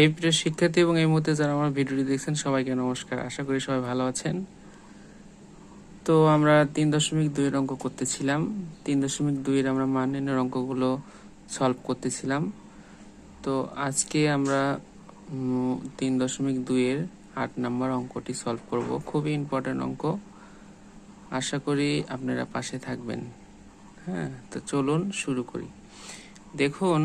এই প্রিয় শিক্ষার্থী এবং এই মুহূর্তে যারা আমার ভিডিওটি দেখছেন, সবাইকে নমস্কার। আশা করি সবাই ভালো আছেন। তো আমরা তিন দশমিক দুইয়ের অঙ্ক করতেছিলাম। তিন দশমিক দুইয়ের আমরা মান নির্ণয়ের অঙ্কগুলো সলভ করতেছিলাম। তো আজকে আমরা তিন দশমিক দুইয়ের আট নম্বর অঙ্কটি সলভ করব। খুবই ইম্পর্ট্যান্ট অঙ্ক। আশা করি আপনারা পাশে থাকবেন। হ্যাঁ তো চলুন শুরু করি। দেখুন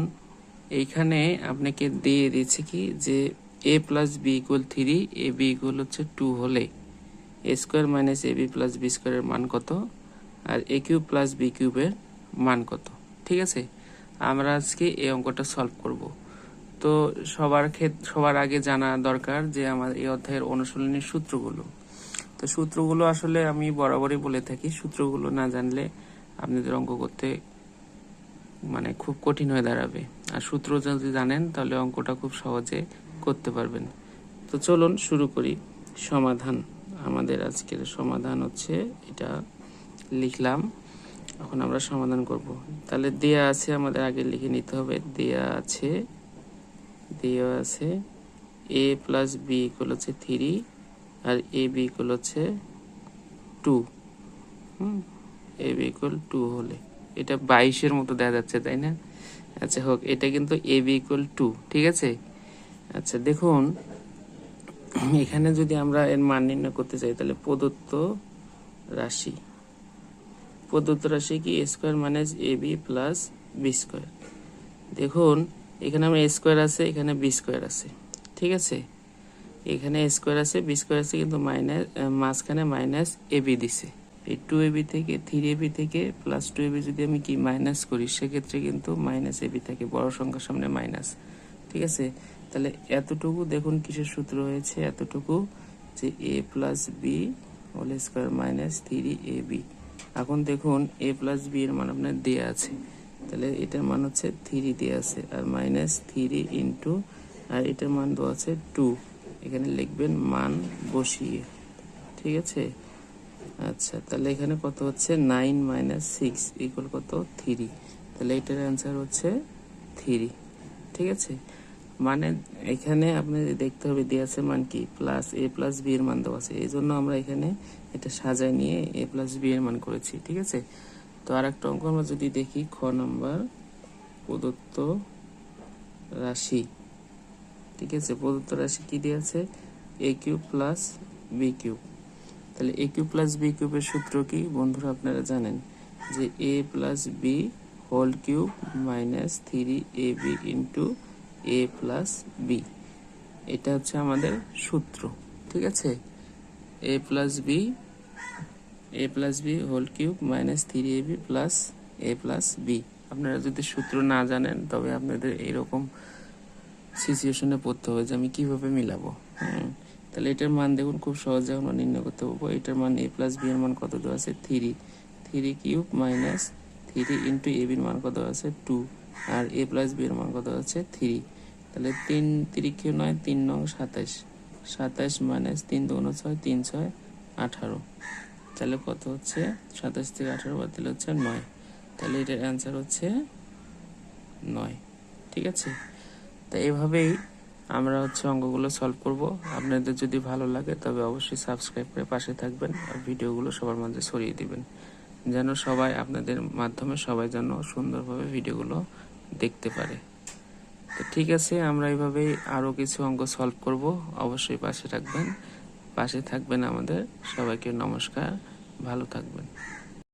এইখানে আপনাকে দিয়ে দিয়েছে কি যে A plus B equal three A B equal হচ্ছে টু হলে A square minus A B plus B স্কোয়ারের মান কত? আর এ কিউব প্লাস বি কিউবের মান কত? ঠিক আছে? আমরা আজকে এই অঙ্কটা সলভ করব। তো সবার ক্ষেত্রে সবার আগে জানা দরকার যে আমার এই অধ্যায়ের অনুশীলনের সূত্রগুলো। তো সূত্রগুলো আসলে আমি বরাবরই বলে থাকি, সূত্রগুলো না জানলে আপনাদের অঙ্ক করতে মানে খুব কঠিন হয়ে দাঁড়াবে। আর সূত্র যদি জানেন, তাহলে অঙ্কটা খুব সহজে করতে পারবেন। তো চলুন শুরু করি। সমাধান, আমাদের আজকের সমাধান হচ্ছে এটা লিখলাম। এখন আমরা সমাধান করব। তাহলে দেয়া আছে আমাদের আগে লিখে নিতে হবে। দেয়া আছে দেয়া আছে এ প্লাস বি ইকুয়াল হচ্ছে থ্রি আর এ বি ইকুয়াল হচ্ছে two hmm A B equal two হলে। এটা বাইশের মতো দেখা যাচ্ছে, তাই না? আচ্ছা হোক, এটা কিন্তু এ বি ইকুয়াল টু ঠিক আছে? আচ্ছা দেখুন, এখানে যদি আমরা এর মান নির্ণয় করতে চাই, তাহলে প্রদত্ত রাশি। প্রদত্ত রাশি কি A square minus A B plus B square দেখুন, এখানে আমার এ স্কোয়ার আছে, এখানে বি স্কোয়ার আছে, ঠিক আছে? এখানে স্কোয়ার আছে বি স্কোয়ার আছে কিন্তু মাইনাস মাঝখানে মাইনাস এ বি দিছে। এই টু এবি থেকে থ্রি এবি থেকে প্লাস টু এবি যদি আমি কি মাইনাস করি, সেক্ষেত্রে কিন্তু মাইনাস এবি থাকে, বড় সংখ্যার সামনে মাইনাস ঠিক আছে? তাহলে এতটুকু দেখুন কিসের সূত্র হয়েছে, এতটুকু যে A plus B whole square minus three A B এখন দেখুন এ প্লাস বি এর মান আপনার দেয়া আছে। তাহলে এটার মান হচ্ছে থ্রি দেওয়া আছে, আর মাইনাস থ্রি ইন্টু আর এটার মান দেওয়া আছে টু এখানে লিখবেন মান বসিয়ে। ঠিক আছে? আচ্ছা তাহলে এখানে কত হচ্ছে? নাইন মাইনাস সিক্স ইকুয়াল কত? থ্রি। তাহলে এটার অ্যান্সার হচ্ছে থ্রি। ঠিক আছে? মানে এখানে আপনি দেখতে হবে দেওয়া আছে মান কি? প্লাস এ প্লাস বি এর মান দেওয়া আছে। এই জন্য আমরা এখানে এটা সাজায় নিয়ে এ প্লাস বি এর মান করেছি। ঠিক আছে? তো আর একটা অঙ্ক আমরা যদি দেখি, খ নাম্বার প্রদত্ত রাশি। ঠিক আছে? প্রদত্ত রাশি কি দেওয়া আছে? A cube plus B cube তাহলে এ কিউব প্লাস বি কিউবের সূত্র কি? বন্ধুরা, আপনারা জানেন যে A plus B whole cube minus three A B into A plus B এটা হচ্ছে আমাদের সূত্র, ঠিক আছে? A plus B A plus B whole cube minus three A B plus A plus B আপনারা যদি সূত্র না জানেন, তবে আপনাদের এইরকম সিচুয়েশনে পড়তে হবে যে আমি কীভাবে মিলাবো, হুম? তাহলে এটার মান দেখুন খুব সহজে আমরা নির্ণয় করতে পারব। এটার মান এ প্লাস বি এর মান কত দেওয়া আছে? Three three cube minus three into A বির মান কত আছে? টু আর এ প্লাস বি এর মান কত আছে? থ্রি তাহলে তিন তিরিক্ষে নয়, তিন নং সাতাশ। সাতাশ মাইনাস তিন দুগুণ ছয়, তিন ছয়, আঠারো। তাহলে কত হচ্ছে? সাতাশ থেকে আঠারো বাদ দিলে হচ্ছে নয়। তাহলে এটার অ্যান্সার হচ্ছে নয়। ঠিক আছে? তা এভাবেই আমরা হচ্ছে অঙ্কগুলো সলভ করব। আপনাদের যদি ভালো লাগে, তবে অবশ্যই সাবস্ক্রাইব করে পাশে থাকবেন আর ভিডিওগুলো সবার মাঝে ছড়িয়ে দিবেন। যেন সবাই আপনাদের মাধ্যমে সবাই যেন সুন্দরভাবে ভিডিওগুলো দেখতে পারে। তো ঠিক আছে, আমরা এইভাবেই আরও কিছু অঙ্ক সলভ করব। অবশ্যই পাশে থাকবেন। পাশে থাকবেন আমাদের সবাইকে নমস্কার। ভালো থাকবেন।